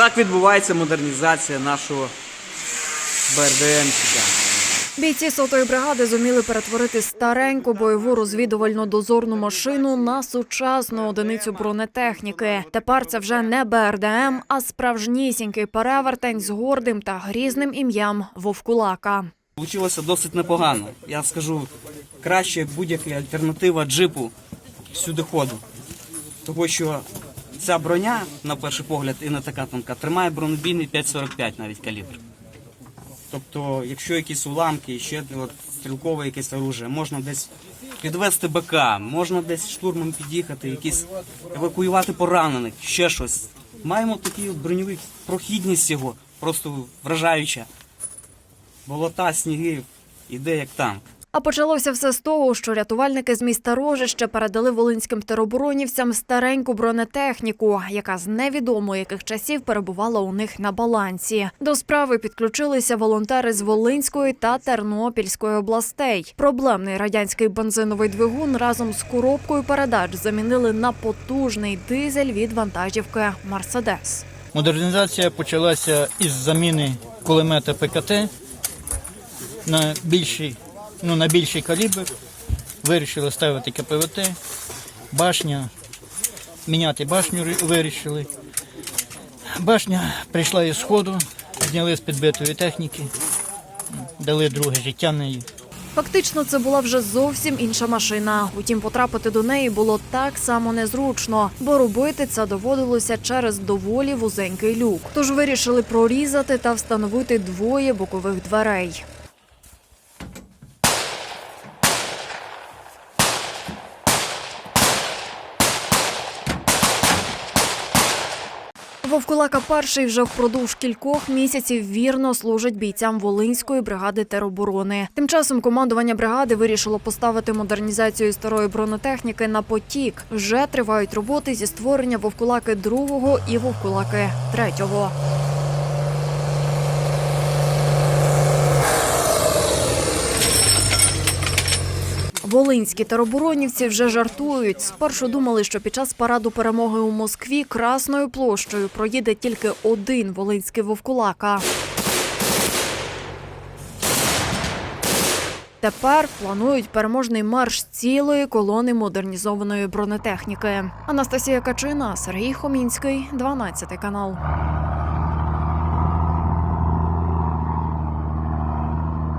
Так відбувається модернізація нашого БРДМчика. Бійці сотої бригади зуміли перетворити стареньку бойову розвідувальну дозорну машину на сучасну одиницю бронетехніки. Тепер це вже не БРДМ, а справжнісінький перевертень з гордим та грізним ім'ям Вовкулака. Получилося досить непогано. Я скажу, краще будь-яка альтернатива джипу сюди ходу. Того що ця броня, на перший погляд, і не така тонка, тримає бронебійний 5,45 навіть калібр. Тобто, якщо якісь уламки, ще от, стрілкове якесь оружие, можна десь підвести БК, можна десь штурмом під'їхати, якісь евакуювати поранених, ще щось. Маємо такий от броньовий прохідність його, просто вражаюча. Болота, сніги, іде як танк. А почалося все з того, що рятувальники з міста Рожище передали волинським тероборонівцям стареньку бронетехніку, яка з невідомо яких часів перебувала у них на балансі. До справи підключилися волонтери з Волинської та Тернопільської областей. Проблемний радянський бензиновий двигун разом з коробкою передач замінили на потужний дизель від вантажівки Мерседес. Модернізація почалася із заміни кулемета ПКТ на більший, ну, на більший калібр. Вирішили ставити КПВТ, башня, міняти башню вирішили. Башня прийшла із сходу, зняли з підбитої техніки, дали друге життя неї. Фактично, це була вже зовсім інша машина. Утім, потрапити до неї було так само незручно, бо робити це доводилося через доволі вузенький люк. Тож вирішили прорізати та встановити двоє бокових дверей. Вовкулака перший вже впродовж кількох місяців вірно служить бійцям Волинської бригади тероборони. Тим часом командування бригади вирішило поставити модернізацію старої бронетехніки на потік. Вже тривають роботи зі створення вовкулаки другого і вовкулаки третього. Волинські тероборонівці вже жартують. Спершу думали, що під час параду перемоги у Москві красною площею проїде тільки один волинський вовкулака. Тепер планують переможний марш цілої колони модернізованої бронетехніки. Анастасія Качина, Сергій Хомінський, 12 канал.